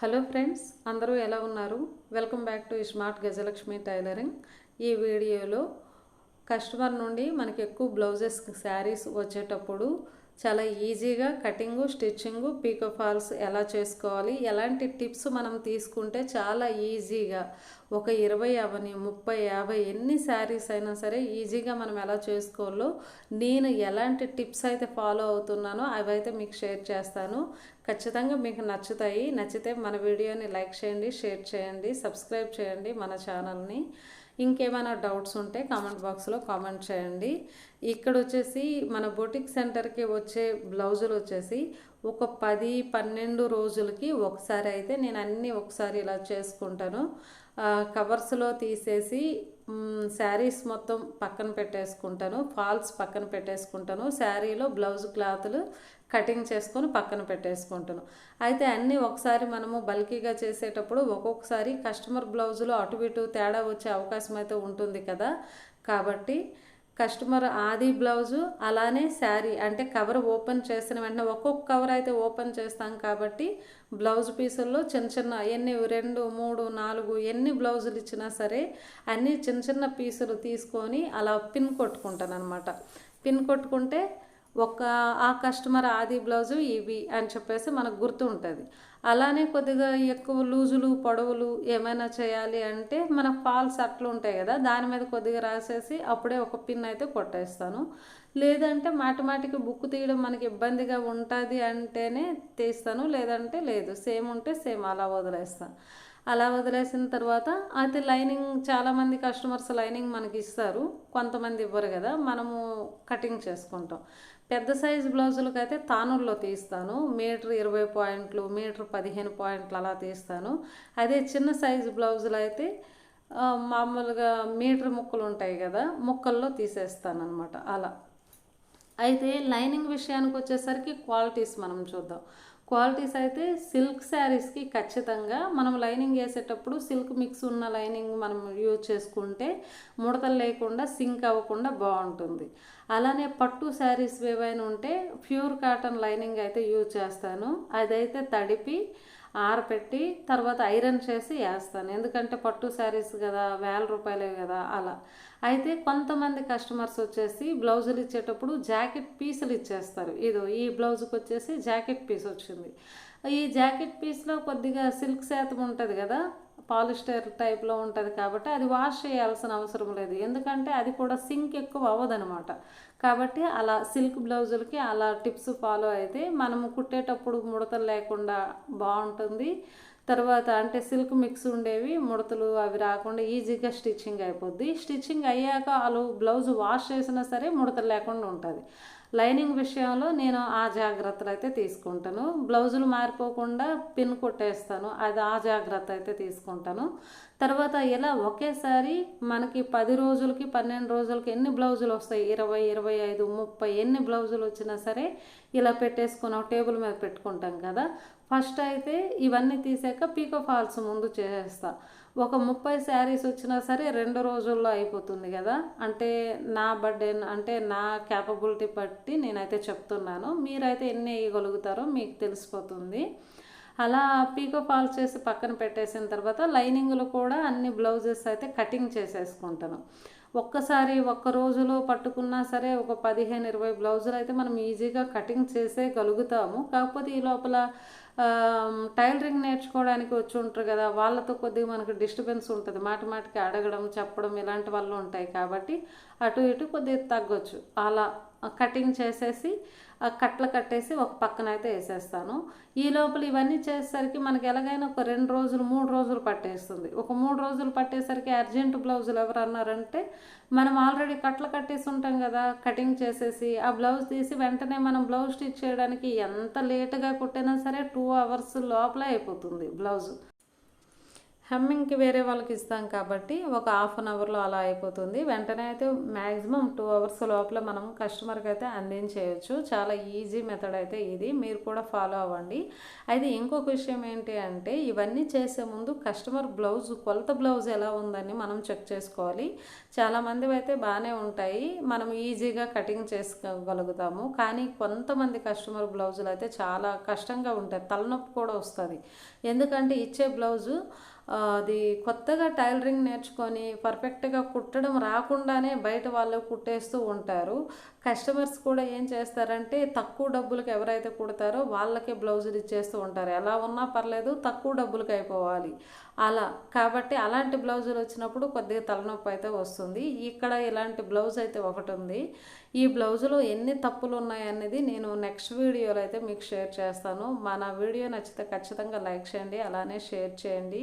Hello friends అందరూ ఎలా ఉన్నారు? Welcome back to smart Gajalakshmi tailoring. ఈ వీడియోలో కస్టమర్ నుండి మనకి ఎక్కువ బ్లౌజెస్ శారీస్ వచ్చేటప్పుడు చాలా ఈజీగా కటింగు స్టిచ్చింగు పీకో ఫాల్స్ ఎలా చేసుకోవాలి ఎలాంటి టిప్స్ మనం తీసుకుంటే చాలా ఈజీగా ఒక ఇరవై అవని ముప్పై యాభై ఎన్ని శారీస్ అయినా సరే ఈజీగా మనం ఎలా చేసుకోవాలో నేను ఎలాంటి టిప్స్ అయితే ఫాలో అవుతున్నానో అవైతే మీకు షేర్ చేస్తాను. ఖచ్చితంగా మీకు నచ్చుతాయి. నచ్చితే మన వీడియోని లైక్ చేయండి షేర్ చేయండి సబ్స్క్రైబ్ చేయండి మన ఛానల్ని. ఇంకేమైనా డౌట్స్ ఉంటే కామెంట్ బాక్స్లో కామెంట్ చేయండి. ఇక్కడ వచ్చేసి మన బొటిక్ సెంటర్కి వచ్చే బ్లౌజులు వచ్చేసి ఒక పది పన్నెండు రోజులకి ఒకసారి అయితే నేను అన్నీ ఒకసారి ఇలా చేసుకుంటాను. కవర్స్లో తీసేసి శారీస్ మొత్తం పక్కన పెట్టేసుకుంటాను ఫాల్స్ పక్కన పెట్టేసుకుంటాను శారీలో బ్లౌజ్ క్లాతులు కటింగ్ చేసుకొని పక్కన పెట్టేసుకుంటాను. అయితే అన్నీ ఒకసారి మనము బల్కీగా చేసేటప్పుడు ఒక్కొక్కసారి కస్టమర్ బ్లౌజులో అటు ఇటు తేడా వచ్చే అవకాశం అయితే ఉంటుంది కదా. కాబట్టి కస్టమర్ ఆది బ్లౌజు అలానే శారీ అంటే కవర్ ఓపెన్ చేసిన వెంటనే ఒక్కొక్క కవర్ అయితే ఓపెన్ చేస్తాం కాబట్టి బ్లౌజ్ పీసుల్లో చిన్న చిన్న ఎన్ని రెండు మూడు నాలుగు ఎన్ని బ్లౌజులు ఇచ్చినా సరే అన్ని చిన్న చిన్న పీసులు తీసుకొని అలా పిన్ కొట్టుకుంటాను అనమాట పిన్ కొట్టుకుంటే ఒక ఆ కస్టమర్ ఆది బ్లౌజు ఇవి అని చెప్పేసి మనకు గుర్తు ఉంటుంది అలానే కొద్దిగా ఎక్కువ లూజులు పొడవులు ఏమైనా చేయాలి అంటే మన ఫాల్స్ అట్లు ఉంటాయి కదా దాని మీద కొద్దిగా రాసేసి అప్పుడే ఒక పిన్ అయితే కొట్టేస్తాను. లేదంటే మాటిమాటికి బుక్ తీయడం మనకి ఇబ్బందిగా ఉంటుంది అంటేనే తీస్తాను లేదంటే లేదు. సేమ్ ఉంటే సేమ్ అలా వదిలేస్తాను. అలా వదిలేసిన తర్వాత అయితే లైనింగ్ చాలామంది కస్టమర్స్ లైనింగ్ మనకి ఇస్తారు కొంతమంది ఇవ్వరు కదా. మనము కటింగ్ చేసుకుంటాం. పెద్ద సైజు బ్లౌజులకు అయితే తానుల్లో తీస్తాను. మీటర్ ఇరవై పాయింట్లు మీటర్ పదిహేను పాయింట్లు అలా తీస్తాను. అదే చిన్న సైజు బ్లౌజులు అయితే మామూలుగా మీటర్ ముక్కలు ఉంటాయి కదా ముక్కల్లో తీసేస్తాను అనమాట అలా. అయితే లైనింగ్ విషయానికి వచ్చేసరికి క్వాలిటీస్ మనం చూద్దాం. క్వాలిటీస్ అయితే సిల్క్ శారీస్కి ఖచ్చితంగా మనం లైనింగ్ వేసేటప్పుడు సిల్క్ మిక్స్ ఉన్న లైనింగ్ మనం యూజ్ చేసుకుంటే ముడతలు లేకుండా సింక్ అవ్వకుండా బాగుంటుంది. అలానే పట్టు శారీస్ ఏవైనా ఉంటే ప్యూర్ కాటన్ లైనింగ్ అయితే యూజ్ చేస్తాను. అదైతే తడిపి ఆరపెట్టి తర్వాత ఐరన్ చేసి వేస్తాను. ఎందుకంటే పట్టు శారీస్ కదా వేల రూపాయలే కదా అలా. అయితే కొంతమంది కస్టమర్స్ వచ్చేసి బ్లౌజులు ఇచ్చేటప్పుడు జాకెట్ పీసులు ఇచ్చేస్తారు. ఇదో ఈ బ్లౌజ్కి వచ్చేసి జాకెట్ పీస్ వచ్చింది. ఈ జాకెట్ పీస్లో కొద్దిగా సిల్క్ శాతం ఉంటుంది కదా పాలిస్టర్ టైప్లో ఉంటుంది కాబట్టి అది వాష్ చేయాల్సిన అవసరం లేదు. ఎందుకంటే అది కూడా సింక్ ఎక్కువ అవ్వదనమాట కాబట్టి అలా సిల్క్ బ్లౌజులకి అలా టిప్స్ ఫాలో అయితే మనము కుట్టేటప్పుడు ముడతలు లేకుండా బాగుంటుంది. తర్వాత అంటే సిల్క్ మిక్స్ ఉండేవి ముడతలు అవి రాకుండా ఈజీగా స్టిచ్చింగ్ అయిపోద్ది. స్టిచ్చింగ్ అయ్యాక వాళ్ళు బ్లౌజ్ వాష్ చేసినా సరే ముడతలు లేకుండా ఉంటుంది. లైనింగ్ విషయంలో నేను ఆ జాగ్రత్తలు అయితే తీసుకుంటాను. బ్లౌజులు మారిపోకుండా పిన్ కొట్టేస్తాను. అది ఆ జాగ్రత్త అయితే తీసుకుంటాను. తర్వాత ఇలా ఒకేసారి మనకి పది రోజులకి పన్నెండు రోజులకి ఎన్ని బ్లౌజులు వస్తాయి? ఇరవై ఇరవై ఐదు ముప్పై ఎన్ని బ్లౌజులు వచ్చినా సరే ఇలా పెట్టేసుకున్నాం. టేబుల్ మీద పెట్టుకుంటాం కదా. ఫస్ట్ అయితే ఇవన్నీ తీసాక పీకో ఫాల్స్ ముందు చేసేస్తా. ఒక ముప్పై శారీస్ వచ్చినా సరే రెండు రోజుల్లో అయిపోతుంది కదా. అంటే నా బర్త్డే అంటే నా క్యాపబిలిటీ బట్టి నేనైతే చెప్తున్నాను. మీరైతే ఎన్ని వేయగలుగుతారో మీకు తెలిసిపోతుంది. అలా పీకో ఫాల్ చేసి పక్కన పెట్టేసిన తర్వాత లైనింగ్లు కూడా అన్ని బ్లౌజెస్ అయితే కటింగ్ చేసేసుకుంటాను. ఒక్కసారి ఒక్క రోజులో పట్టుకున్నా సరే ఒక పదిహేను ఇరవై బ్లౌజులు అయితే మనం ఈజీగా కటింగ్ చేసేయగలుగుతాము. కాకపోతే ఈ లోపల టైలరింగ్ నేర్చుకోవడానికి వచ్చి ఉంటారు కదా వాళ్ళతో కొద్దిగా మనకు డిస్టర్బెన్స్ ఉంటుంది. మాటి మాటికి అడగడం చెప్పడం ఇలాంటి వల్ల ఉంటాయి కాబట్టి అటు ఇటు కొద్దిగా తగ్గొచ్చు. అలా కటింగ్ చేసేసి కట్టలు కట్టేసి ఒక పక్కన అయితే వేసేస్తాను. ఈ లోపల ఇవన్నీ చేసేసరికి మనకి ఎలాగైనా ఒక రెండు రోజులు మూడు రోజులు పట్టేస్తుంది. ఒక మూడు రోజులు పట్టేసరికి అర్జెంట్ బ్లౌజులు ఎవరు అన్నారంటే మనం ఆల్రెడీ కట్లు కట్టేసి ఉంటాం కదా కటింగ్ చేసేసి ఆ బ్లౌజ్ తీసి వెంటనే మనం బ్లౌజ్ స్టిచ్ చేయడానికి ఎంత లేటుగా కుట్టినా సరే టూ అవర్స్ లోపల అయిపోతుంది బ్లౌజ్. హెమ్మింగ్కి వేరే వాళ్ళకి ఇస్తాం కాబట్టి ఒక హాఫ్ అన్ అవర్లో అలా అయిపోతుంది. వెంటనే అయితే మ్యాక్సిమం టూ అవర్స్ లోపల మనం కస్టమర్కి అయితే అందించేయచ్చు. చాలా ఈజీ మెథడ్ అయితే ఇది. మీరు కూడా ఫాలో అవ్వండి. అయితే ఇంకొక విషయం ఏంటి అంటే ఇవన్నీ చేసే ముందు కస్టమర్ బ్లౌజ్ కొలత బ్లౌజ్ ఎలా ఉందని మనం చెక్ చేసుకోవాలి. చాలామంది అయితే బాగానే ఉంటాయి. మనం ఈజీగా కటింగ్ చేసుకోగలుగుతాము. కానీ కొంతమంది కస్టమర్ బ్లౌజులు అయితే చాలా కష్టంగా ఉంటాయి. తలనొప్పి కూడా వస్తుంది. ఎందుకంటే ఇచ్చే బ్లౌజు అది కొత్తగా టైలరింగ్ నేర్చుకొని పర్ఫెక్ట్గా కుట్టడం రాకుండానే బయట వాళ్ళు కుట్టేస్తూ ఉంటారు. కస్టమర్స్ కూడా ఏం చేస్తారంటే తక్కువ డబ్బులకు ఎవరైతే కుడతారో వాళ్ళకే బ్లౌజులు ఇచ్చేస్తూ ఉంటారు. ఎలా ఉన్నా పర్లేదు తక్కువ డబ్బులకి అయిపోవాలి. అలా కాబట్టి అలాంటి బ్లౌజులు వచ్చినప్పుడు కొద్దిగా తలనొప్పి అయితే వస్తుంది. ఇక్కడ ఇలాంటి బ్లౌజ్ అయితే ఒకటి ఉంది. ఈ బ్లౌజులో ఎన్ని తప్పులు ఉన్నాయనేది నేను నెక్స్ట్ వీడియోలో అయితే మీకు షేర్ చేస్తాను. మన వీడియో నచ్చితే ఖచ్చితంగా లైక్ చేయండి అలానే షేర్ చేయండి.